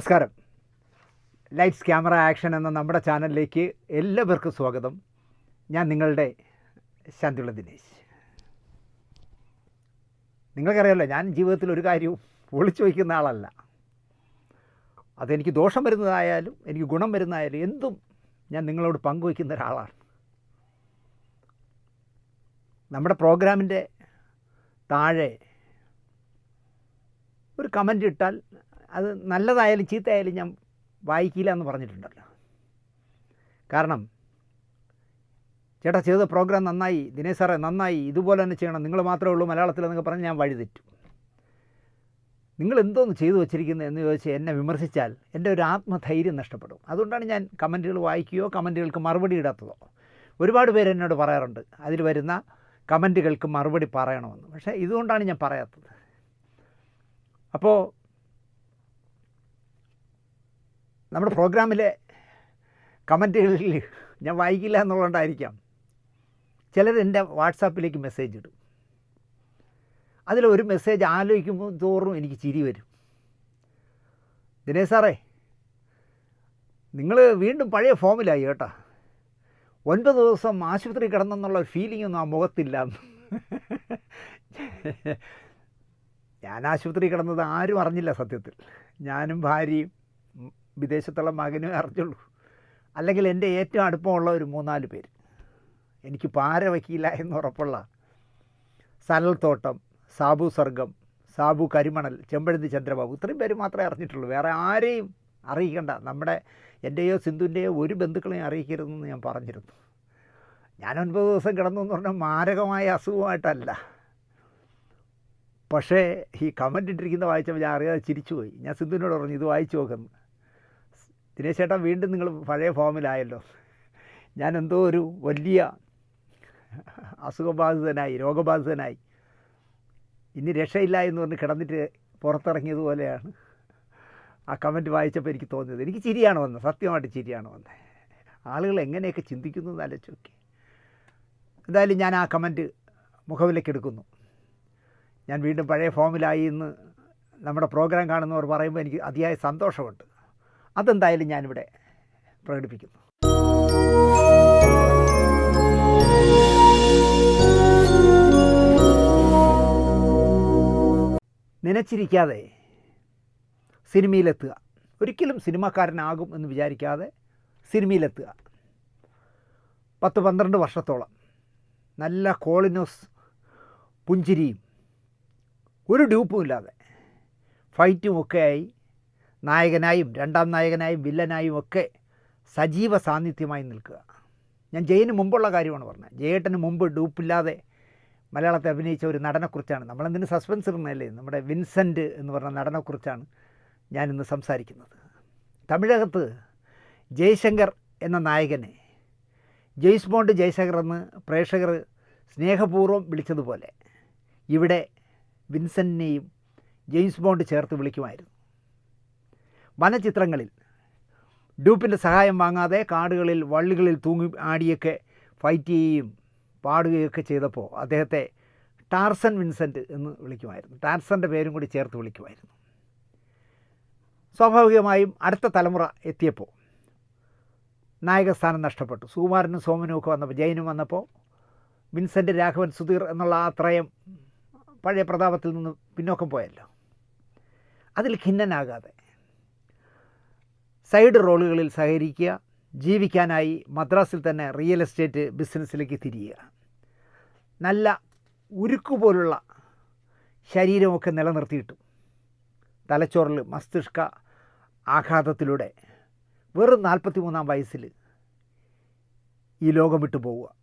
നമസ്കാരം. Lights camera action എന്ന നമ്മുടെ ചാനലിലേക്ക് എല്ലാവർക്കും സ്വാഗതം. ഞാൻ നിങ്ങളുടെ ശാന്തിയുള്ള ദിനേശ്. നിങ്ങൾക്കറിയാമല്ലോ ഞാൻ ജീവിതത്തിൽ ഒരു കാര്യവും ഒളിച്ചു വയ്ക്കുന്ന ആളല്ല. അതെനിക്ക് ദോഷം വരുന്നതായാലും എനിക്ക് ഗുണം വരുന്നതായാലും എന്തും ഞാൻ നിങ്ങളോട് പങ്കുവയ്ക്കുന്ന ഒരാളാണ്. നമ്മുടെ പ്രോഗ്രാമിന്റെ താഴെ ഒരു കമന്റ് ഇട്ടാൽ അത് നല്ലതായാലും ചീത്തയായാലും ഞാൻ വായിക്കില്ല എന്ന് പറഞ്ഞിട്ടുണ്ടല്ലോ. കാരണം ചേട്ടാ ചെയ്ത പ്രോഗ്രാം നന്നായി ദിനേശ് സാറേ നന്നായി ഇതുപോലെ തന്നെ ചെയ്യണം. നിങ്ങൾ മാത്രമേ ഉള്ളൂ മലയാളത്തിൽ എന്നൊക്കെ പറഞ്ഞ് ഞാൻ വഴിതെറ്റും നിങ്ങൾ എന്തോന്ന് ചെയ്തു വച്ചിരിക്കുന്നത് എന്ന് ചോദിച്ച് എന്നെ വിമർശിച്ചാൽ എന്റെ ഒരു ആത്മധൈര്യം നഷ്ടപ്പെടും. അതുകൊണ്ടാണ് ഞാൻ കമന്റുകൾ വായിക്കുകയോ കമന്റുകൾക്ക് മറുപടി ഇടാത്തതോ. ഒരുപാട് പേര് എന്നോട് പറയാറുണ്ട് അതിൽ വരുന്ന കമന്റുകൾക്ക് മറുപടി പറയണമെന്ന്. പക്ഷേ ഇതുകൊണ്ടാണ് ഞാൻ പറയാത്തത്. അപ്പോൾ നമ്മുടെ പ്രോഗ്രാമിലെ കമന്റുകളിൽ ഞാൻ വായിക്കില്ല എന്നുള്ളതുകൊണ്ടായിരിക്കാം. ചിലർ എന്റെ വാട്സാപ്പിലേക്ക് മെസ്സേജ് ഇടും. അതിലൊരു മെസ്സേജ് ആലോചിക്കുമ്പോൾ തോറും എനിക്ക് ചിരി വരും. ദിനേശ് സാറേ നിങ്ങൾ വീണ്ടും പഴയ ഫോമിലായി കേട്ടോ. ഒൻപത് ദിവസം ആശുപത്രി കിടന്നെന്നുള്ള ഒരു ഫീലിംഗ് ഒന്നും ആ മുഖത്തില്ല. ഞാൻ ആശുപത്രി കിടന്നത് ആരും അറിഞ്ഞില്ല സത്യത്തിൽ. ഞാനും ഭാര്യയും വിദേശത്തുള്ള മകനും അറിഞ്ഞുള്ളൂ. അല്ലെങ്കിൽ എന്റെ ഏറ്റവും അടുപ്പമുള്ള ഒരു മൂന്നാൽ പേര്. എനിക്ക് പാര വയ്ക്കില്ല എന്ന് ഉറപ്പുള്ള സനൽ തോട്ടം സാബു സർഗം സാബു കരിമണൽ ചെമ്പഴുതി ചന്ദ്രബാബു ഇത്രയും പേര് മാത്രമേ അറിഞ്ഞിട്ടുള്ളൂ. വേറെ ആരെയും അറിയിക്കണ്ട. നമ്മുടെ എന്റെയോ സിന്ധുവിന്റെയോ ഒരു ബന്ധുക്കളെയും അറിയിക്കരുതെന്ന് ഞാൻ പറഞ്ഞിരുന്നു. ഞാൻ ഒൻപത് ദിവസം കിടന്നു എന്ന് പറഞ്ഞാൽ മാരകമായ അസുഖമായിട്ടല്ല. പക്ഷേ ഈ കമന്റ് ഇട്ടിരിക്കുന്ന വായിച്ചപ്പോൾ ഞാൻ അറിയാതെ ചിരിച്ചുപോയി. ഞാൻ സിന്ധുവിനോട് പറഞ്ഞു ഇത് വായിച്ചു നോക്കുന്നു ദിനേശ് ചേട്ടാ വീണ്ടും നിങ്ങൾ പഴയ ഫോമിലായല്ലോ. ഞാൻ എന്തോ ഒരു വലിയ അസുഖബാധിതനായി രോഗബാധിതനായി. ഇനി രക്ഷയില്ല എന്ന് പറഞ്ഞ് കിടന്നിട്ട് പുറത്തിറങ്ങിയതുപോലെയാണ് ആ കമന്റ് വായിച്ചപ്പോൾ എനിക്ക് തോന്നിയത്. എനിക്ക് ചിരിയാണ് വന്നത് സത്യമായിട്ട് ചിരിയാണ് വന്നത്. ആളുകൾ എങ്ങനെയൊക്കെ ചിന്തിക്കുന്നു എന്ന് ആലോചിച്ച് നോക്കി എന്തായാലും ഞാൻ ആ കമന്റ് മുഖവിലേക്ക് എടുക്കുന്നു. ഞാൻ വീണ്ടും പഴയ ഫോമിലായി എന്ന് നമ്മുടെ പ്രോഗ്രാം കാണുന്നവർ പറയുമ്പോൾ എനിക്ക് അതിയായ സന്തോഷമുണ്ട്. അതെന്തായാലും ഞാനിവിടെ പ്രകടിപ്പിക്കുന്നു. നനച്ചിരിക്കാതെ സിനിമയിലെത്തുക. ഒരിക്കലും സിനിമാക്കാരനാകും എന്ന് വിചാരിക്കാതെ സിനിമയിലെത്തുക. പത്ത് പന്ത്രണ്ട് വർഷത്തോളം നല്ല കോളിനോസ് പുഞ്ചിരിയും ഒരു ഡ്യൂപ്പും ഇല്ലാതെ ഫൈറ്റും ഒക്കെയായി നായകനായും രണ്ടാം നായകനായും വില്ലനായും ഒക്കെ സജീവ സാന്നിധ്യമായി നിൽക്കുക. ഞാൻ ജയന് മുമ്പുള്ള കാര്യമാണ് പറഞ്ഞത്. ജയേട്ടന് മുമ്പ് ഡൂപ്പില്ലാതെ മലയാളത്തെ അഭിനയിച്ച ഒരു നടനെക്കുറിച്ചാണ്. നമ്മളെന്തിന് സസ്പെൻസ് ഇടുന്നതല്ലേ? നമ്മുടെ വിൻസെന്റ് എന്ന് പറഞ്ഞ നടനെക്കുറിച്ചാണ് ഞാനിന്ന് സംസാരിക്കുന്നത്. തമിഴകത്ത് ജയശങ്കർ എന്ന നായകനെ ജെയ്സ് ബോണ്ട് ജയശങ്കർ എന്ന് പ്രേക്ഷകർ സ്നേഹപൂർവം വിളിച്ചതുപോലെ ഇവിടെ വിൻസെന്റിനെയും ജെയിംസ് ബോണ്ട് ചേർത്ത് വിളിക്കുമായിരുന്നു. വനചിത്രങ്ങളിൽ. ഡ്യൂപ്പിന്റെ സഹായം വാങ്ങാതെ കാടുകളിൽ വള്ളികളിൽ തൂങ്ങി ആടിയൊക്കെ ഫൈറ്റ് ചെയ്യുകയും പാടുകയൊക്കെ ചെയ്തപ്പോൾ അദ്ദേഹത്തെ ടാർസൻ വിൻസെന്റ് എന്ന് വിളിക്കുമായിരുന്നു. ടാർസന്റെ പേരും കൂടി ചേർത്ത് വിളിക്കുമായിരുന്നു. സ്വാഭാവികമായും അടുത്ത തലമുറ എത്തിയപ്പോൾ നായകസ്ഥാനം നഷ്ടപ്പെട്ടു. സുകുമാരനും സോമനും ഒക്കെ വന്നപ്പോൾ ജയനും വന്നപ്പോൾ വിൻസെന്റ് രാഘവൻ സുധീർ എന്നുള്ള ആ ത്രയം പഴയ പ്രതാപത്തിൽ നിന്ന് പിന്നോക്കം പോയല്ലോ. അതിൽ ഖിന്നനാകാതെ സൈഡ് റോളുകളിൽ സഹകരിക്കുക ജീവിക്കാനായി മദ്രാസിൽ തന്നെ റിയൽ എസ്റ്റേറ്റ് ബിസിനസ്സിലേക്ക് തിരിയുക. നല്ല ഉരുക്കുപോലുള്ള ശരീരമൊക്കെ നിലനിർത്തിയിട്ടും തലച്ചോറിൽ മസ്തിഷ്ക ആഘാതത്തിലൂടെ വെറും നാൽപ്പത്തി മൂന്നാം വയസ്സിൽ ഈ ലോകം വിട്ടു പോവുക.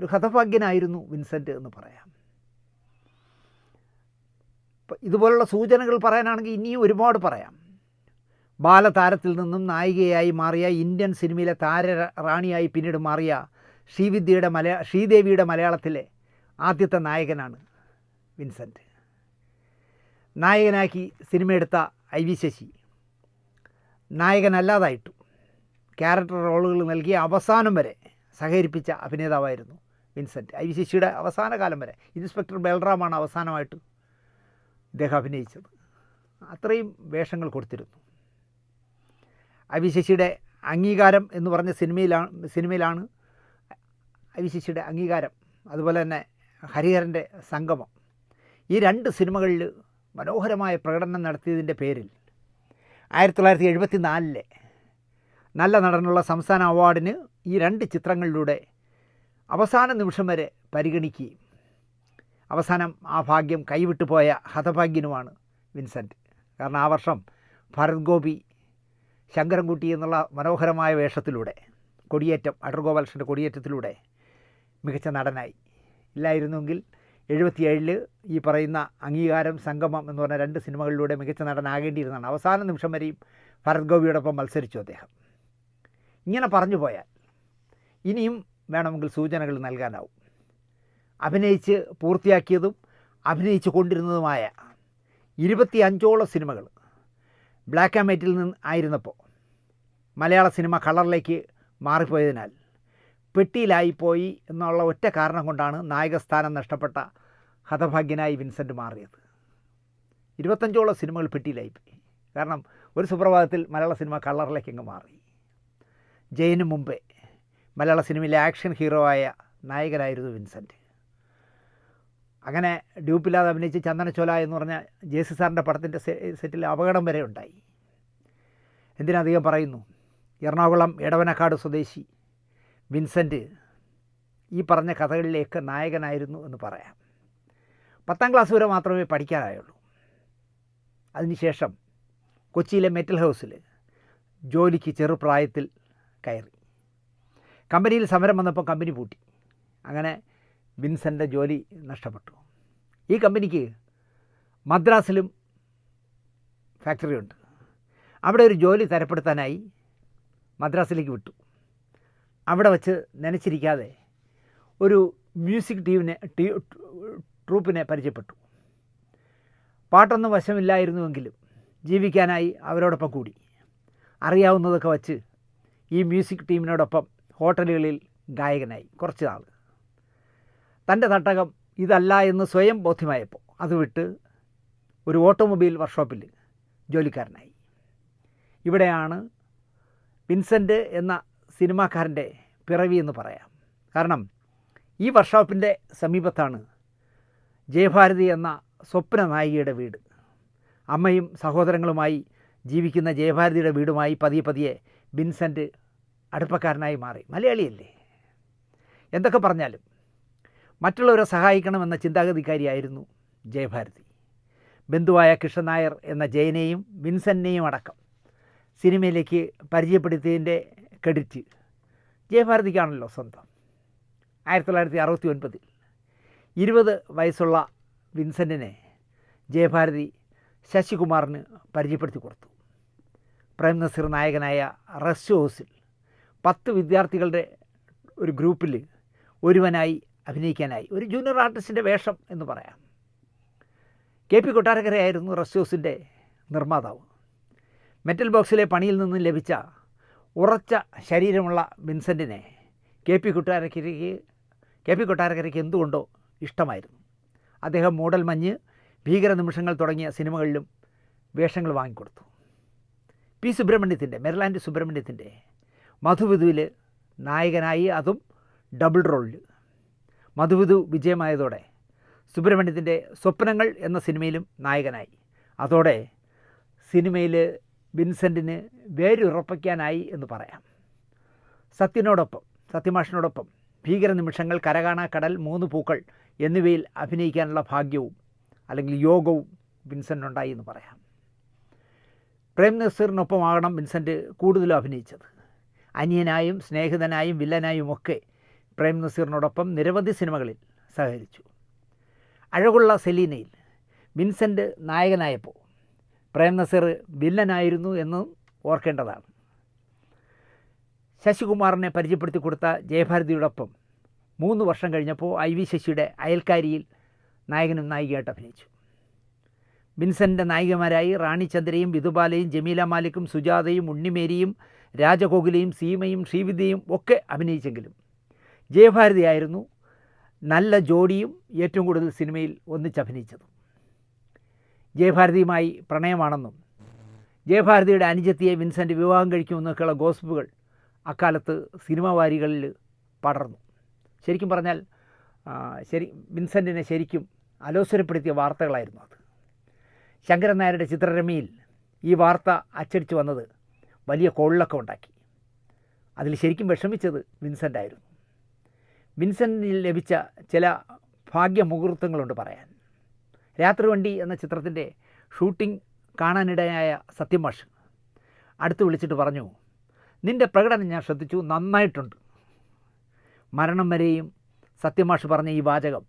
ഒരു ഹതഭാഗ്യനായിരുന്നു വിൻസെന്റ് എന്ന് പറയാം. ഇതുപോലുള്ള സൂചനകൾ പറയാനാണെങ്കിൽ ഇനിയും ഒരുപാട് പറയാം. ബാലതാരത്തിൽ നിന്നും നായികയായി മാറിയ ഇന്ത്യൻ സിനിമയിലെ താര റാണിയായി പിന്നീട് മാറിയ ശ്രീവിദ്യയുടെ മലയാ ശ്രീദേവിയുടെ മലയാളത്തിലെ ആദ്യത്തെ നായകനാണ് വിൻസെന്റ്. നായകനാക്കി സിനിമ എടുത്ത ഐ വി ശശി. നായകനല്ലാതായിട്ടു. ക്യാരക്ടർ റോളുകൾ നൽകി അവസാനം വരെ സഹകരിപ്പിച്ച അഭിനേതാവായിരുന്നു വിൻസെന്റ് ഐ വി ശശിയുടെ അവസാന കാലം വരെ ഇൻസ്പെക്ടർ ബൽറാമാണ് അവസാനമായിട്ട് ഇദ്ദേഹം അഭിനയിച്ചത്. അത്രയും വേഷങ്ങൾ കൊടുത്തിരുന്നു. വി ശശിയുടെ അംഗീകാരം എന്ന് പറഞ്ഞ സിനിമയിലാണ് സിനിമയിലാണ് വി ശശിയുടെ അംഗീകാരം. അതുപോലെ തന്നെ ഹരിഹരന്റെ സംഗമം. ഈ രണ്ട് സിനിമകളിൽ മനോഹരമായ പ്രകടനം നടത്തിയതിന്റെ പേരിൽ ആയിരത്തി തൊള്ളായിരത്തി എഴുപത്തി നാലിലെ നല്ല നടനുള്ള സംസ്ഥാന അവാർഡിന് ഈ രണ്ട് ചിത്രങ്ങളിലൂടെ അവസാന നിമിഷം വരെ പരിഗണിക്കുകയും അവസാനം ആ ഭാഗ്യം കൈവിട്ടു പോയ ഹതഭാഗ്യനുമാണ് വിൻസെന്റ് കാരണം ആ വർഷം ഭരത് ഗോപി ശങ്കരൻകുട്ടി എന്നുള്ള മനോഹരമായ വേഷത്തിലൂടെ കൊടിയേറ്റം അടർഗോപാലകൃഷ്ണന്റെ കൊടിയേറ്റത്തിലൂടെ മികച്ച നടനായി. ഇല്ലായിരുന്നെങ്കിൽ എഴുപത്തിയേഴിൽ ഈ പറയുന്ന അംഗീകാരം സംഗമം എന്ന് പറഞ്ഞ രണ്ട് സിനിമകളിലൂടെ മികച്ച നടനാകേണ്ടിയിരുന്നതാണ്. അവസാന നിമിഷം വരെയും ഭരത് ഗോപിയോടൊപ്പം മത്സരിച്ചു അദ്ദേഹം. ഇങ്ങനെ പറഞ്ഞു പോയാൽ ഇനിയും വേണമെങ്കിൽ സൂചനകൾ നൽകാനാവും. അഭിനയിച്ച് പൂർത്തിയാക്കിയതും അഭിനയിച്ചു കൊണ്ടിരുന്നതുമായ ഇരുപത്തി അഞ്ചോളം സിനിമകൾ ബ്ലാക്ക് ആൻഡ് വൈറ്റിൽ നിന്ന് ആയിരുന്നപ്പോൾ മലയാള സിനിമ കളറിലേക്ക് മാറിപ്പോയതിനാൽ പെട്ടിയിലായിപ്പോയി എന്നുള്ള ഒറ്റ കാരണം കൊണ്ടാണ് നായകസ്ഥാനം നഷ്ടപ്പെട്ട ഹതഭാഗ്യനായി വിൻസെന്റ് മാറിയത്. ഇരുപത്തഞ്ചോളം സിനിമകൾ പെട്ടിയിലായിപ്പോയി കാരണം ഒരു സുപ്രഭാതത്തിൽ മലയാള സിനിമ കളറിലേക്ക് അങ്ങ് മാറി. ജയന് മുമ്പേ മലയാള സിനിമയിലെ ആക്ഷൻ ഹീറോ ആയ നായകനായിരുന്നു വിൻസെന്റ്. അങ്ങനെ ഡ്യൂപ്പില്ലാതെ അഭിനയിച്ച് ചന്ദനച്ചോല എന്ന് പറഞ്ഞ ജെ സി സാറിന്റെ പടത്തിന്റെ സെറ്റിൽ അപകടം വരെ ഉണ്ടായി. എന്തിനധികം പറയുന്നു? എറണാകുളം എടവനക്കാട് സ്വദേശി വിൻസെന്റ് ഈ പറഞ്ഞ കഥകളിലേക്ക് നായകനായിരുന്നു എന്ന് പറയാം. പത്താം ക്ലാസ് വരെ മാത്രമേ പഠിക്കാനായുള്ളൂ. അതിനുശേഷം കൊച്ചിയിലെ മെറ്റൽ ഹൗസിൽ ജോലിക്ക് ചെറുപ്രായത്തിൽ കയറി. കമ്പനിയിൽ സമരം വന്നപ്പോൾ കമ്പനി പൂട്ടി. അങ്ങനെ വിൻസെന്റെ ജോലി നഷ്ടപ്പെട്ടു. ഈ കമ്പനിക്ക് മദ്രാസിലും ഫാക്ടറി ഉണ്ട്. അവിടെ ഒരു ജോലി തരപ്പെടുത്താനായി മദ്രാസിലേക്ക് വിട്ടു. അവിടെ വച്ച് നനച്ചിരിക്കാതെ ഒരു മ്യൂസിക് ടീമിനെ ടീ ട്രൂപ്പിനെ പരിചയപ്പെട്ടു. പാട്ടൊന്നും വശമില്ലായിരുന്നുവെങ്കിലും ജീവിക്കാനായി അവരോടൊപ്പം കൂടി. അറിയാവുന്നതൊക്കെ വച്ച് ഈ മ്യൂസിക് ടീമിനോടൊപ്പം ഹോട്ടലുകളിൽ ഗായകനായി കുറച്ച് നാൾ. തന്റെ തട്ടകം ഇതല്ല എന്ന് സ്വയം ബോധ്യമായപ്പോൾ അത് വിട്ട് ഒരു ഓട്ടോമൊബൈൽ വർക്ക്ഷോപ്പിൽ ജോലിക്കാരനായി. ഇവിടെയാണ് വിൻസെന്റ് എന്ന സിനിമാക്കാരന്റെ പിറവി എന്ന് പറയാം. കാരണം ഈ വർക്ക്ഷോപ്പിന്റെ സമീപത്താണ് ജയഭാരതി എന്ന സ്വപ്ന നായികയുടെ വീട്. അമ്മയും സഹോദരങ്ങളുമായി ജീവിക്കുന്ന ജയഭാരതിയുടെ വീടുമായി പതിയെ പതിയെ വിൻസെന്റ് അടുപ്പക്കാരനായി മാറി. മലയാളിയല്ലേ? എന്തൊക്കെ പറഞ്ഞാലും മറ്റുള്ളവരെ സഹായിക്കണമെന്ന ചിന്താഗതിക്കാരിയായിരുന്നു ജയഭാരതി. ബന്ധുവായ കൃഷ്ണൻ നായർ എന്ന ജയനെയും വിൻസെന്റിനെയും അടക്കം സിനിമയിലേക്ക് പരിചയപ്പെടുത്തിയതിന്റെ ക്രെഡിറ്റ് ജയഭാരതിക്കാണല്ലോ സ്വന്തം. ആയിരത്തി തൊള്ളായിരത്തി അറുപത്തി ഒൻപതിൽ ഇരുപത് വയസ്സുള്ള വിൻസെന്റിനെ ജയഭാരതി ശശികുമാറിന് പരിചയപ്പെടുത്തി കൊടുത്തു. പ്രേം നസീർ നായകനായ റസ്റ്റ് ഹൗസിൽ പത്ത് വിദ്യാർത്ഥികളുടെ ഒരു ഗ്രൂപ്പിൽ ഒരുവനായി അഭിനയിക്കാനായി. ഒരു ജൂനിയർ ആർട്ടിസ്റ്റിന്റെ വേഷം എന്ന് പറയാം. കെ പി കൊട്ടാരക്കരയായിരുന്നു റസ്യോസിന്റെ നിർമ്മാതാവ്. മെറ്റൽ ബോക്സിലെ പണിയിൽ നിന്നും ലഭിച്ച ഉറച്ച ശരീരമുള്ള വിൻസെന്റിനെ കെ പി കൊട്ടാരക്കരയ്ക്ക് കെ പി കൊട്ടാരക്കരയ്ക്ക് എന്തുകൊണ്ടോ ഇഷ്ടമായിരുന്നു. അദ്ദേഹം മൂടൽ മഞ്ഞ് ഭീകര നിമിഷങ്ങൾ തുടങ്ങിയ സിനിമകളിലും വേഷങ്ങൾ വാങ്ങിക്കൊടുത്തു. പി സുബ്രഹ്മണ്യത്തിന്റെ മെർലാൻഡ് സുബ്രഹ്മണ്യത്തിന്റെ മധുവിധുവിൽ നായകനായി അതും ഡബിൾ റോളിൽ മധുവിധു വിജയമായതോടെ സുബ്രഹ്മണ്യത്തിന്റെ സ്വപ്നങ്ങൾ എന്ന സിനിമയിലും നായകനായി. അതോടെ സിനിമയിൽ വിൻസെന്റിന് വേരുറപ്പിക്കാനായി എന്ന് പറയാം. സത്യനോടൊപ്പം സത്യമാഷിനോടൊപ്പം ഭീകര നിമിഷങ്ങൾ കരകാണ കടൽ മൂന്ന് പൂക്കൾ എന്നിവയിൽ അഭിനയിക്കാനുള്ള ഭാഗ്യവും അല്ലെങ്കിൽ യോഗവും വിൻസെന്റുണ്ടായി എന്ന് പറയാം. പ്രേം നസീറിനൊപ്പമാകണം വിൻസെന്റ് കൂടുതലും അഭിനയിച്ചത്. അനിയനായും സ്നേഹിതനായും വില്ലനായും ഒക്കെ പ്രേം നസീറിനോടൊപ്പം നിരവധി സിനിമകളിൽ സഹകരിച്ചു. അഴകുള്ള സെലീനയിൽ വിൻസെന്റ് നായകനായപ്പോൾ പ്രേം നസീർ വില്ലനായിരുന്നു എന്ന് ഓർക്കേണ്ടതാണ്. ശശികുമാറിനെ പരിചയപ്പെടുത്തി കൊടുത്ത ജയഭാരതിയോടൊപ്പം മൂന്ന് വർഷം കഴിഞ്ഞപ്പോൾ ഐ വി ശശിയുടെ അയൽക്കാരിയിൽ നായകനും നായികയായിട്ട് അഭിനയിച്ചു. വിൻസെന്റെ നായികമാരായി റാണിചന്ദ്രയും വിധുബാലയും ജമീല മാലിക്കും സുജാതയും ഉണ്ണിമേരിയും രാജഗോകുലയും സീമയും ശ്രീവിദ്യയും ഒക്കെ അഭിനയിച്ചെങ്കിലും ജയഭാരതിയായിരുന്നു നല്ല ജോഡിയും ഏറ്റവും കൂടുതൽ സിനിമയിൽ ഒന്നിച്ചഭിനയിച്ചതും ജയഭാരതിയുമായി പ്രണയമാണെന്നും ജയഭാരതിയുടെ അനുജത്തിയെ വിൻസെന്റ് വിവാഹം കഴിക്കുമെന്നൊക്കെയുള്ള ഗോസിപ്പുകൾ അക്കാലത്ത് സിനിമാ വാരികളിൽ പടർന്നു. ശരിക്കും പറഞ്ഞാൽ ശരി വിൻസെന്റിനെ ശരിക്കും അലോസരപ്പെടുത്തിയ വാർത്തകളായിരുന്നു അത്. ശങ്കരൻ നായരുടെ ചിത്രരമയിൽ ഈ വാർത്ത അച്ചടിച്ചു വന്നത് വലിയ കോളിലൊക്കെ ഉണ്ടാക്കി. അതിൽ ശരിക്കും വിഷമിച്ചത് വിൻസെന്റ് ആയിരുന്നു വിൻസെന്റിൽ ലഭിച്ച ചില ഭാഗ്യമുഹൂർത്തങ്ങളുണ്ട് പറയാൻ. രാത്രിവണ്ടി എന്ന ചിത്രത്തിന്റെ ഷൂട്ടിംഗ് കാണാനിടയായ സത്യമാഷ് അടുത്ത് വിളിച്ചിട്ട് പറഞ്ഞു നിന്റെ പ്രകടനം ഞാൻ ശ്രദ്ധിച്ചു നന്നായിട്ടുണ്ട്. മരണം വരെയും സത്യമാഷ് പറഞ്ഞ ഈ വാചകം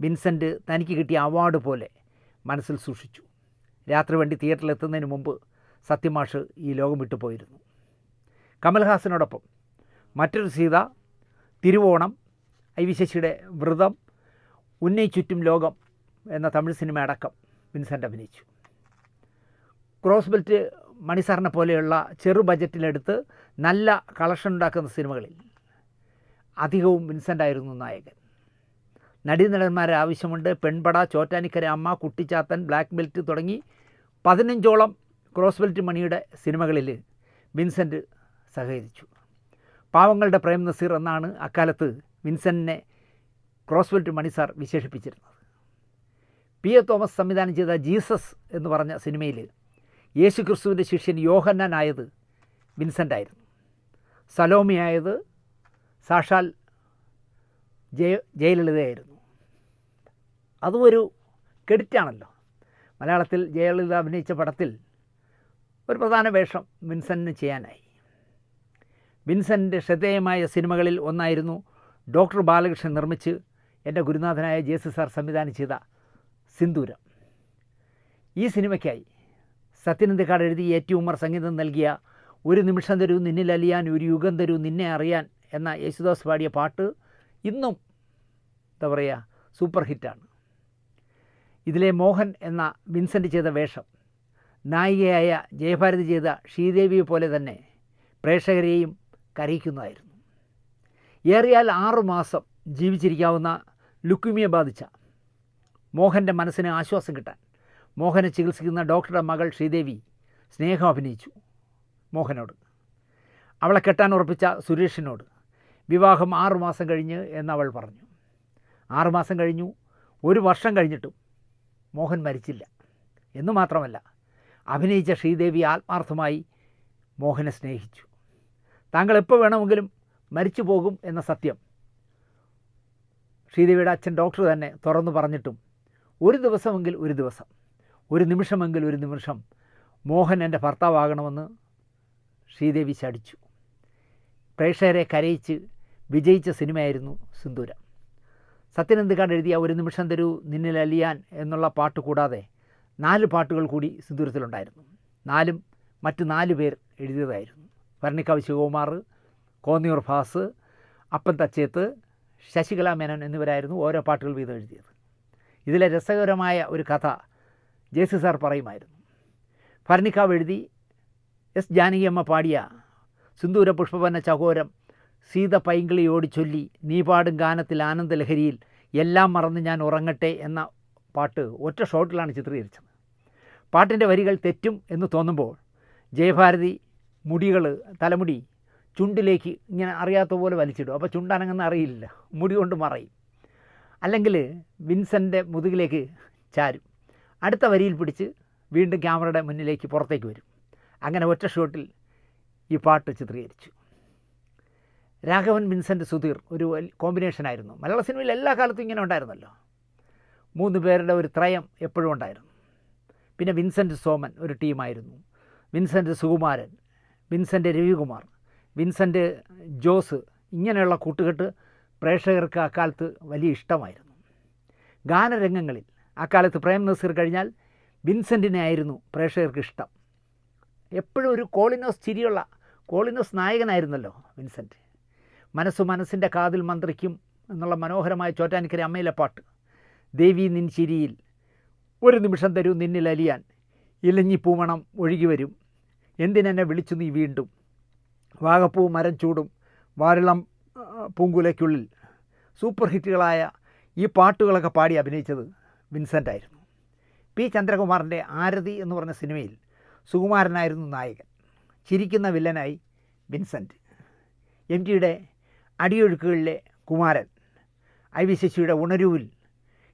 വിൻസെന്റ് തനിക്ക് കിട്ടിയ അവാർഡ് പോലെ മനസ്സിൽ സൂക്ഷിച്ചു. രാത്രി വണ്ടി തിയേറ്ററിൽ എത്തുന്നതിന് മുമ്പ് സത്യമാഷ് ഈ ലോകം വിട്ടുപോയിരുന്നു. കമൽഹാസനോടൊപ്പം മറ്റൊരു സീത തിരുവോണം ഐ വി ശശിയുടെ വ്രതം ഉന്നയി ചുറ്റും ലോകം എന്ന തമിഴ് സിനിമ അടക്കം വിൻസെന്റ് അഭിനയിച്ചു. ക്രോസ് ബെൽറ്റ് മണിസാറിനെ പോലെയുള്ള ചെറു ബജറ്റിലെടുത്ത് നല്ല കളക്ഷൻ ഉണ്ടാക്കുന്ന സിനിമകളിൽ അധികവും വിൻസെന്റ് ആയിരുന്നു നായകൻ. നടീനടന്മാരെ ആവശ്യമുണ്ട് പെൺപട ചോറ്റാനിക്കര അമ്മ കുട്ടിച്ചാത്തൻ ബ്ലാക്ക് ബെൽറ്റ് തുടങ്ങി പതിനഞ്ചോളം ക്രോസ് ബെൽറ്റ് മണിയുടെ സിനിമകളിൽ വിൻസെന്റ് സഹകരിച്ചു. പാവങ്ങളുടെ പ്രേം നസീർ എന്നാണ് അക്കാലത്ത് വിൻസെന്റിനെ ക്രോസ്വെൽറ്റ് മണി സാർ വിശേഷിപ്പിച്ചിരുന്നത്. പി എ തോമസ് സംവിധാനം ചെയ്ത ജീസസ് എന്ന് പറഞ്ഞ സിനിമയിൽ യേശു ക്രിസ്തുവിന്റെ ശിഷ്യൻ യോഹന്നാനായത് വിൻസെന്റ് ആയിരുന്നു സലോമിയായത് സാക്ഷാൽ ജയ ജയലളിതയായിരുന്നു. അതും ഒരു ക്രെഡിറ്റാണല്ലോ. മലയാളത്തിൽ ജയലളിത അഭിനയിച്ച പടത്തിൽ ഒരു പ്രധാന വേഷം വിൻസെന്റിന് ചെയ്യാനായി. വിൻസെന്റിന്റെ ശ്രദ്ധേയമായ സിനിമകളിൽ ഒന്നായിരുന്നു ഡോക്ടർ ബാലകൃഷ്ണൻ നിർമ്മിച്ച് എന്റെ ഗുരുനാഥനായ ജെ സി സാർ സംവിധാനം ചെയ്ത സിന്ദൂരം. ഈ സിനിമയ്ക്കായി സത്യനന്ദിക്കാട് എഴുതി ഏറ്റവും ഉമ്മർ സംഗീതം നൽകിയ ഒരു നിമിഷം തരൂ നിന്നിൽ അലിയാൻ ഒരു യുഗം തരൂ നിന്നെ അറിയാൻ എന്ന യേശുദാസ് പാടിയ പാട്ട് ഇന്നും എന്താ പറയുക സൂപ്പർ ഹിറ്റാണ്. ഇതിലെ മോഹൻ എന്ന വിൻസെന്റ് ചെയ്ത വേഷം നായികയായ ജയഭാരതി ചെയ്ത ശ്രീദേവിയെ പോലെ തന്നെ പ്രേക്ഷകരെയും കരയിക്കുന്നതായിരുന്നു. ഏറിയാൽ ആറു മാസം ജീവിച്ചിരിക്കാവുന്ന ലുക്കുമിയെ ബാധിച്ച മോഹന്റെ മനസ്സിന് ആശ്വാസം കിട്ടാൻ മോഹനെ ചികിത്സിക്കുന്ന ഡോക്ടറുടെ മകൾ ശ്രീദേവി സ്നേഹം അഭിനയിച്ചു മോഹനോട്. അവളെ കെട്ടാൻ ഉറപ്പിച്ച സുരേഷിനോട് വിവാഹം ആറുമാസം കഴിഞ്ഞ് എന്നവൾ പറഞ്ഞു. ആറുമാസം കഴിഞ്ഞു ഒരു വർഷം കഴിഞ്ഞിട്ടും മോഹൻ മരിച്ചില്ല. എന്നു മാത്രമല്ല അഭിനയിച്ച ശ്രീദേവി ആത്മാർത്ഥമായി മോഹനെ സ്നേഹിച്ചു. താങ്കൾ എപ്പോൾ വേണമെങ്കിലും മരിച്ചു പോകും എന്ന സത്യം. ശ്രീദേവിയുടെ അച്ഛൻ ഡോക്ടർ തന്നെ തുറന്നു പറഞ്ഞിട്ടും ഒരു ദിവസമെങ്കിൽ ഒരു ദിവസം ഒരു നിമിഷമെങ്കിൽ ഒരു നിമിഷം മോഹൻ എന്റെ ഭർത്താവാകണമെന്ന് ശ്രീദേവി ശടിച്ചു പ്രേക്ഷകരെ കരയിച്ച് വിജയിച്ച സിനിമയായിരുന്നു സിന്ദൂരം. സത്യനന്ദിക്കാട് എഴുതിയ ഒരു നിമിഷം തരൂ നിന്നിൽ അലിയാൻ എന്നുള്ള പാട്ട് കൂടാതെ നാല് പാട്ടുകൾ കൂടി സിന്ദൂരത്തിലുണ്ടായിരുന്നു. നാലും മറ്റ് നാല് പേർ എഴുതിയതായിരുന്നു. ഭരണിക്കാവ് ശിവകുമാർ കോന്നിയൂർ ഫാസ് അപ്പൻ തച്ചേത്ത് ശശികല മേനോൻ എന്നിവരായിരുന്നു ഓരോ പാട്ടുകൾ വീതം എഴുതിയത് ഇതിലെ രസകരമായ ഒരു കഥ ജെ സി സാർ പറയുമായിരുന്നു. ഭരണിക്കാവ് എഴുതി എസ് ജാനകിയമ്മ പാടിയ സിന്ദൂര പുഷ്പവന ചകോരം സീത പൈങ്കിളിയോട് ചൊല്ലി നീ പാടും ഗാനത്തിൽ ആനന്ദലഹരിയിൽ എല്ലാം മറന്ന് ഞാൻ ഉറങ്ങട്ടെ എന്ന പാട്ട് ഒറ്റ ഷോട്ടിലാണ് ചിത്രീകരിച്ചത്. പാട്ടിന്റെ വരികൾ തെറ്റും എന്ന് തോന്നുമ്പോൾ ജയഭാരതി മുടികൾ തലമുടി ചുണ്ടിലേക്ക് ഇങ്ങനെ അറിയാത്ത പോലെ വലിച്ചിടും. അപ്പോൾ ചുണ്ടനങ്ങുന്ന അറിയില്ല. മുടി കൊണ്ട് മറയും. അല്ലെങ്കിൽ വിൻസന്റെ മുതുകിലേക്ക് ചാരും. അടുത്ത വരിയിൽ പിടിച്ച് വീണ്ടും ക്യാമറയുടെ മുന്നിലേക്ക് പുറത്തേക്ക് വരും. അങ്ങനെ ഒറ്റ ഷോട്ടിൽ ഈ പാട്ട് ചിത്രീകരിച്ചു. രാഘവൻ വിൻസെന്റ് സുധീർ ഒരു കോമ്പിനേഷനായിരുന്നു മലയാള സിനിമയിൽ എല്ലാ കാലത്തും ഇങ്ങനെ ഉണ്ടായിരുന്നല്ലോ. മൂന്ന് പേരുടെ ഒരു ത്രയം എപ്പോഴും ഉണ്ടായിരുന്നു. പിന്നെ വിൻസെന്റ് സോമൻ ഒരു ടീമായിരുന്നു. Vincent Sukumaran Vincent Ravikumar Vincent Jose ഇങ്ങനെയുള്ള കൂട്ടുകെട്ട് പ്രേക്ഷകർക്ക് അക്കാലത്ത് വലിയ ഇഷ്ടമായിരുന്നു. ഗാനരംഗങ്ങളിൽ അക്കാലത്ത് പ്രേം നസീർ കഴിഞ്ഞാൽ വിൻസെന്റിനെ ആയിരുന്നു പ്രേക്ഷകർക്ക് ഇഷ്ടം. എപ്പോഴും ഒരു കോളിനോസ് ചിരിയുള്ള കോളിനോസ് നായകനായിരുന്നല്ലോ വിൻസെന്റ് മനസ്സു മനസ്സിന്റെ കാതിൽ മന്ത്രിക്കും എന്നുള്ള മനോഹരമായ ചോറ്റാനിക്കര അമ്മയിലെ പാട്ട് ദേവി നിൻ ചിരിയിൽ ഒരു നിമിഷം തരൂ നിന്നിൽ അലിയാൻ ഇലഞ്ഞി പൂവണം ഒഴുകി വരും എന്തിനെന്നെ വിളിച്ചു നീ വീണ്ടും? വാഗപ്പൂ മരം ചൂടും വാരിളം പൂങ്കുലയ്ക്കുള്ളിൽ. സൂപ്പർ ഹിറ്റുകളായ ഈ പാട്ടുകളൊക്കെ പാടി അഭിനയിച്ചത് വിൻസെന്റ് ആയിരുന്നു പി ചന്ദ്രകുമാറിന്റെ ആരതി എന്ന് പറഞ്ഞ സിനിമയിൽ സുകുമാരനായിരുന്നു നായകൻ. ചിരിക്കുന്ന വില്ലനായി വിൻസെന്റ് എം ടിയുടെ അടിയൊഴുക്കുകളിലെ കുമാരൻ. ഐ വി ശശിയുടെ ഉണരൂവിൽ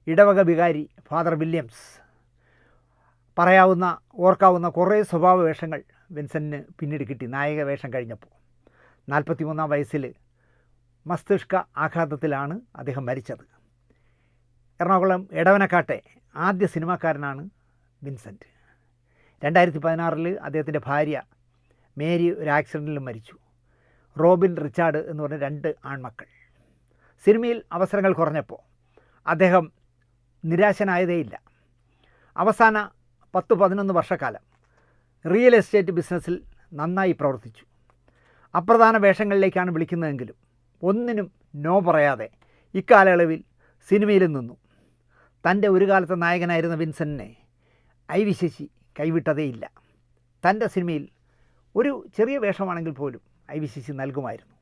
ഇടവക വികാരി ഫാദർ വില്യംസ്. പറയാവുന്ന ഓർക്കാവുന്ന കുറേ സ്വഭാവ വേഷങ്ങൾ വിൻസെന്റിന് പിന്നീട് കിട്ടി നായക വേഷം കഴിഞ്ഞപ്പോൾ. നാൽപ്പത്തിമൂന്നാം വയസ്സിൽ മസ്തിഷ്ക ആഘാതത്തിലാണ് അദ്ദേഹം മരിച്ചത്. എറണാകുളം എടവനക്കാട്ടെ ആദ്യ സിനിമാക്കാരനാണ് വിൻസെന്റ് രണ്ടായിരത്തി പതിനാറിൽ അദ്ദേഹത്തിന്റെ ഭാര്യ മേരി ഒരു ആക്സിഡന്റിൽ മരിച്ചു. റോബിൻ റിച്ചാർഡ് എന്ന് പറഞ്ഞ രണ്ട് ആൺമക്കൾ. സിനിമയിൽ അവസരങ്ങൾ കുറഞ്ഞപ്പോൾ അദ്ദേഹം നിരാശനായതേയില്ല. അവസാന പത്ത് പതിനൊന്ന് വർഷക്കാലം റിയൽ എസ്റ്റേറ്റ് ബിസിനസ്സിൽ നന്നായി പ്രവർത്തിച്ചു. അപ്രധാന വേഷങ്ങളിലേക്കാണ് വിളിക്കുന്നതെങ്കിലും ഒന്നിനും നോ പറയാതെ ഇക്കാലയളവിൽ സിനിമയിലും നിന്നു. തന്റെ ഒരു കാലത്തെ നായകനായിരുന്ന വിൻസെന്റിനെ ഐ വി ശശി കൈവിട്ടതേയില്ല തന്റെ സിനിമയിൽ ഒരു ചെറിയ വേഷമാണെങ്കിൽ പോലും ഐ വി ശശി നൽകുമായിരുന്നു.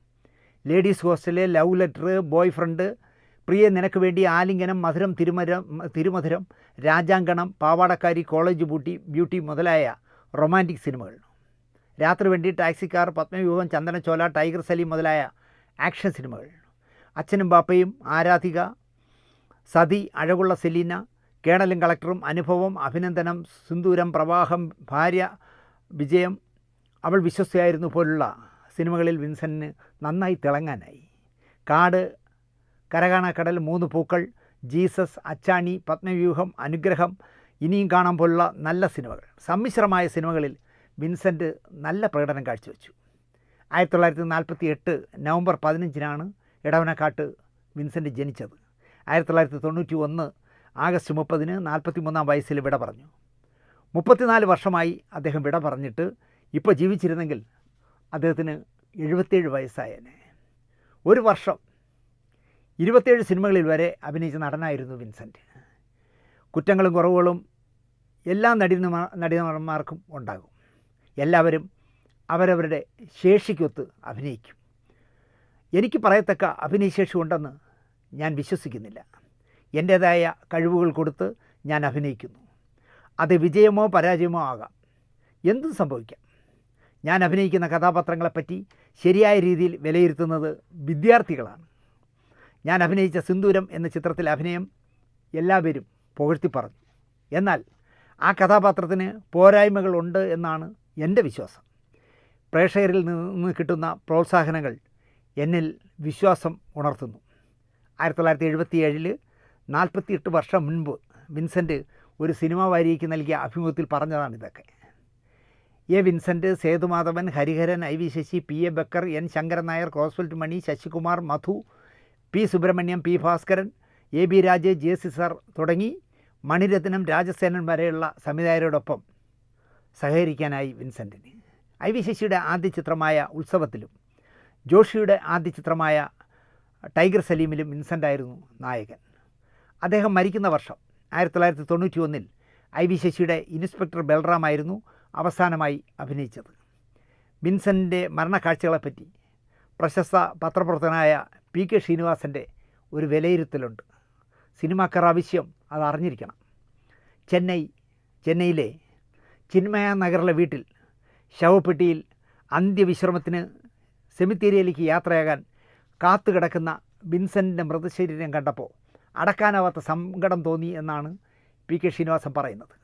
ലേഡീസ് ഹോസ്റ്റലിലെ love letter boy friend Priya Ninakku Vendi Aalinganam Madhuram Thirumaram Thirumadhuram Rajankanam Pavadakkari college booty beauty മുതലായ റൊമാന്റിക് സിനിമകൾ. രാത്രി വേണ്ടി ടാക്സിക്കാർ പത്മവ്യൂഹം ചന്ദനച്ചോല ടൈഗർ സലീം മുതലായ ആക്ഷൻ സിനിമകൾ. അച്ഛനും ബാപ്പയും ആരാധിക സതി അഴകുള്ള സെലീന കേണലും കളക്ടറും അനുഭവം അഭിനന്ദനം സിന്ദൂരം പ്രവാഹം ഭാര്യ വിജയം അവൾ വിശ്വസ്തയായിരുന്നു പോലുള്ള സിനിമകളിൽ വിൻസെന്റിന് നന്നായി തിളങ്ങാനായി. കാട് കരകാണക്കടൽ മൂന്ന് പൂക്കൾ ജീസസ് അച്ചാണി പത്മവ്യൂഹം അനുഗ്രഹം ഇനിയും കാണാൻ പോലുള്ള നല്ല സിനിമകൾ. സമ്മിശ്രമായ സിനിമകളിൽ വിൻസെന്റ് നല്ല പ്രകടനം കാഴ്ചവെച്ചു. ആയിരത്തി തൊള്ളായിരത്തി നാൽപ്പത്തി എട്ട് നവംബർ പതിനഞ്ചിനാണ് ഇടവനക്കാട്ട് വിൻസെന്റ് ജനിച്ചത്. ആയിരത്തി തൊള്ളായിരത്തി തൊണ്ണൂറ്റി ഒന്ന് ആഗസ്റ്റ് മുപ്പതിന് നാൽപ്പത്തി മൂന്നാം വയസ്സിൽ വിട പറഞ്ഞു. മുപ്പത്തിനാല് വർഷമായി അദ്ദേഹം വിട പറഞ്ഞിട്ട് ഇപ്പോൾ ജീവിച്ചിരുന്നെങ്കിൽ അദ്ദേഹത്തിന് എഴുപത്തേഴ് വയസ്സായേനെ. ഒരു വർഷം ഇരുപത്തേഴ് സിനിമകളിൽ വരെ അഭിനയിച്ച നടനായിരുന്നു വിൻസെന്റ് കുറ്റങ്ങളും കുറവുകളും എല്ലാ നടീനമാ നടന്മാർക്കും ഉണ്ടാകും. എല്ലാവരും അവരവരുടെ ശേഷിക്കൊത്ത് അഭിനയിക്കും. എനിക്ക് പറയത്തക്ക അഭിനയശേഷി ഉണ്ടെന്ന് ഞാൻ വിശ്വസിക്കുന്നില്ല. എന്റേതായ കഴിവുകൾ കൊടുത്ത് ഞാൻ അഭിനയിക്കുന്നു. അത് വിജയമോ പരാജയമോ ആകാം. എന്തും സംഭവിക്കാം. ഞാൻ അഭിനയിക്കുന്ന കഥാപാത്രങ്ങളെപ്പറ്റി ശരിയായ രീതിയിൽ വിലയിരുത്തുന്നത് വിദ്യാർത്ഥികളാണ്. ഞാൻ അഭിനയിച്ച സിന്ദൂരം എന്ന ചിത്രത്തിലെ അഭിനയം എല്ലാവരും പുകഴ്ത്തി പറഞ്ഞു. എന്നാൽ ആ കഥാപാത്രത്തിന് പോരായ്മകളുണ്ട് എന്നാണ് എന്റെ വിശ്വാസം. പ്രേക്ഷകരിൽ നിന്ന് കിട്ടുന്ന പ്രോത്സാഹനങ്ങൾ എന്നിൽ വിശ്വാസം ഉണർത്തുന്നു. ആയിരത്തി തൊള്ളായിരത്തി എഴുപത്തി ഏഴിൽ നാൽപ്പത്തിയെട്ട് വർഷം മുൻപ് വിൻസെന്റ് ഒരു സിനിമ വാരികയ്ക്ക് നൽകിയ അഭിമുഖത്തിൽ പറഞ്ഞതാണ് ഇതൊക്കെ. A. Vincent Sethumadhavan Hariharan I. V. Sasi P. A. Bakker N. Sankaran Nair Crossbelt Mani Sasikumar Madhu P. Subrahmanyam P. Bhaskaran A. B. Raj J. C. Sir തുടങ്ങി മണിരത്നം രാജസേനൻ വരെയുള്ള സംവിധായകരോടൊപ്പം സഹകരിക്കാനായി വിൻസെന്റിന് ഐ വി ശശിയുടെ ആദ്യ ചിത്രമായ ഉത്സവത്തിലും ജോഷിയുടെ ആദ്യ ചിത്രമായ ടൈഗർ സലീമിലും വിൻസെന്റ് ആയിരുന്നു നായകൻ. അദ്ദേഹം മരിക്കുന്ന വർഷം ആയിരത്തി തൊള്ളായിരത്തി തൊണ്ണൂറ്റി ഒന്നിൽ ഐ വി ശശിയുടെ ഇൻസ്പെക്ടർ ബൽറാമായിരുന്നു അവസാനമായി അഭിനയിച്ചത്. വിൻസെന്റിന്റെ മരണക്കാഴ്ചകളെപ്പറ്റി പ്രശസ്ത പത്രപ്രവർത്തകനായ പി കെ ശ്രീനിവാസന്റെ ഒരു വിലയിരുത്തലുണ്ട്. സിനിമാക്കാർ ആവശ്യം അത് അറിഞ്ഞിരിക്കണം ചെന്നൈ ചെന്നൈയിലെ ചിന്മയ നഗറിലെ വീട്ടിൽ ശവപ്പെട്ടിയിൽ അന്ത്യവിശ്രമത്തിന് സെമിത്തേരിയയിലേക്ക് യാത്രയാകാൻ കാത്തുകിടക്കുന്ന വിൻസെന്റിന്റെ മൃതശരീരം കണ്ടപ്പോൾ അടക്കാനാവാത്ത സങ്കടം തോന്നി എന്നാണ് പി കെ ശ്രീനിവാസൻ പറയുന്നത്.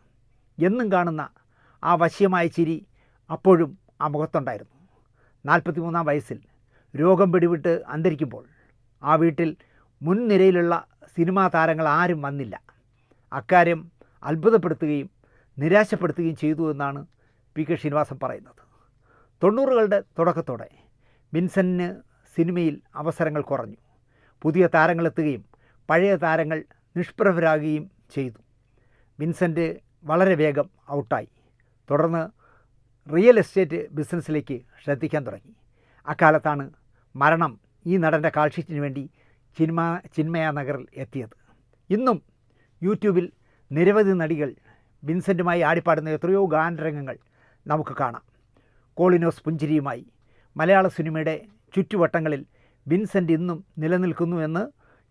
എന്നും കാണുന്ന ആ വശ്യമായ ചിരി അപ്പോഴും ആ മുഖത്തുണ്ടായിരുന്നു. നാൽപ്പത്തിമൂന്നാം വയസ്സിൽ രോഗം പിടിവിട്ട് അന്തരിക്കുമ്പോൾ ആ വീട്ടിൽ മുൻനിരയിലുള്ള സിനിമാ താരങ്ങൾ ആരും വന്നില്ല. അക്കാര്യം അത്ഭുതപ്പെടുത്തുകയും നിരാശപ്പെടുത്തുകയും ചെയ്തു എന്നാണ് പി കെ ശ്രീനിവാസൻ പറയുന്നത്. തൊണ്ണൂറുകളുടെ തുടക്കത്തോടെ വിൻസെന്റിന് സിനിമയിൽ അവസരങ്ങൾ കുറഞ്ഞു. പുതിയ താരങ്ങളെത്തുകയും പഴയ താരങ്ങൾ നിഷ്പ്രഭരാകുകയും ചെയ്തു. വിൻസെന്റ് വളരെ വേഗം ഔട്ടായി. തുടർന്ന് റിയൽ എസ്റ്റേറ്റ് ബിസിനസ്സിലേക്ക് ശ്രദ്ധിക്കാൻ തുടങ്ങി. അക്കാലത്താണ് മരണം ഈ നടന്റെ കാൽഷീറ്റിന് വേണ്ടി ചിന്മ ചിന്മയ നഗറിൽ എത്തിയത്. ഇന്നും യൂട്യൂബിൽ നിരവധി നടികൾ വിൻസെന്റുമായി ആടിപ്പാടുന്ന എത്രയോ ഗാനരംഗങ്ങൾ നമുക്ക് കാണാം. കോളിനോസ് പുഞ്ചിരിയുമായി മലയാള സിനിമയുടെ ചുറ്റുവട്ടങ്ങളിൽ വിൻസെന്റ് ഇന്നും നിലനിൽക്കുന്നു എന്ന്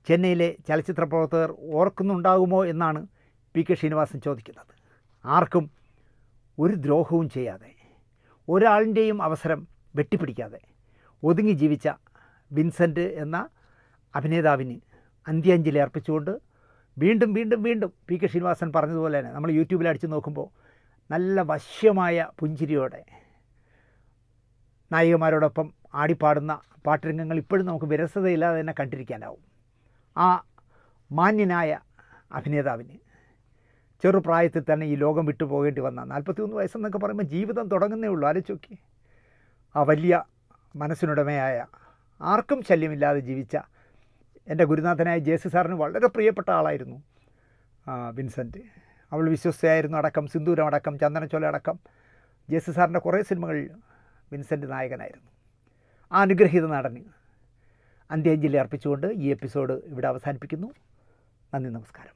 ചെന്നൈയിലെ ചലച്ചിത്ര പ്രവർത്തകർ ഓർക്കുന്നുണ്ടാകുമോ എന്നാണ് പി കെ ശ്രീനിവാസൻ ചോദിക്കുന്നത്. ആർക്കും ഒരു ദ്രോഹവും ചെയ്യാതെ ഒരാളിന്റെയും അവസരം വെട്ടിപ്പിടിക്കാതെ ഒതുങ്ങി ജീവിച്ച വിൻസെന്റ് എന്ന അഭിനേതാവിന് അന്ത്യാഞ്ജലി അർപ്പിച്ചുകൊണ്ട് വീണ്ടും വീണ്ടും വീണ്ടും പി കെ ശ്രീനിവാസൻ പറഞ്ഞതുപോലെ തന്നെ നമ്മൾ യൂട്യൂബിൽ അടിച്ചു നോക്കുമ്പോൾ നല്ല വശ്യമായ പുഞ്ചിരിയോടെ നായികമാരോടൊപ്പം ആടിപ്പാടുന്ന പാട്ടുരംഗങ്ങൾ ഇപ്പോഴും നമുക്ക് വിരസതയില്ലാതെ തന്നെ കണ്ടിരിക്കാനാവും. ആ മാന്യനായ അഭിനേതാവിന് ചെറുപ്രായത്തിൽ തന്നെ ഈ ലോകം വിട്ടു പോകേണ്ടി വന്ന നാൽപ്പത്തിമൂന്ന് വയസ്സെന്നൊക്കെ പറയുമ്പോൾ ജീവിതം തുടങ്ങുന്നേ ഉള്ളൂ. ആലോചിച്ച് ആ വലിയ മനസ്സിനുടമയായ ആർക്കും ശല്യമില്ലാതെ ജീവിച്ച എന്റെ ഗുരുനാഥനായ ജേസി സാറിന് വളരെ പ്രിയപ്പെട്ട ആളായിരുന്നു വിൻസെന്റ് അവൾ വിശ്വസ്തയായിരുന്നു അടക്കം സിന്ദൂരം അടക്കം ചന്ദനച്ചോല അടക്കം. ജേസി സാറിന്റെ കുറേ സിനിമകളിൽ വിൻസെന്റ് നായകനായിരുന്നു. ആ അനുഗ്രഹീത നടന്. അന്ത്യാഞ്ജലി അർപ്പിച്ചുകൊണ്ട് ഈ എപ്പിസോഡ് ഇവിടെ അവസാനിപ്പിക്കുന്നു. നന്ദി നമസ്കാരം.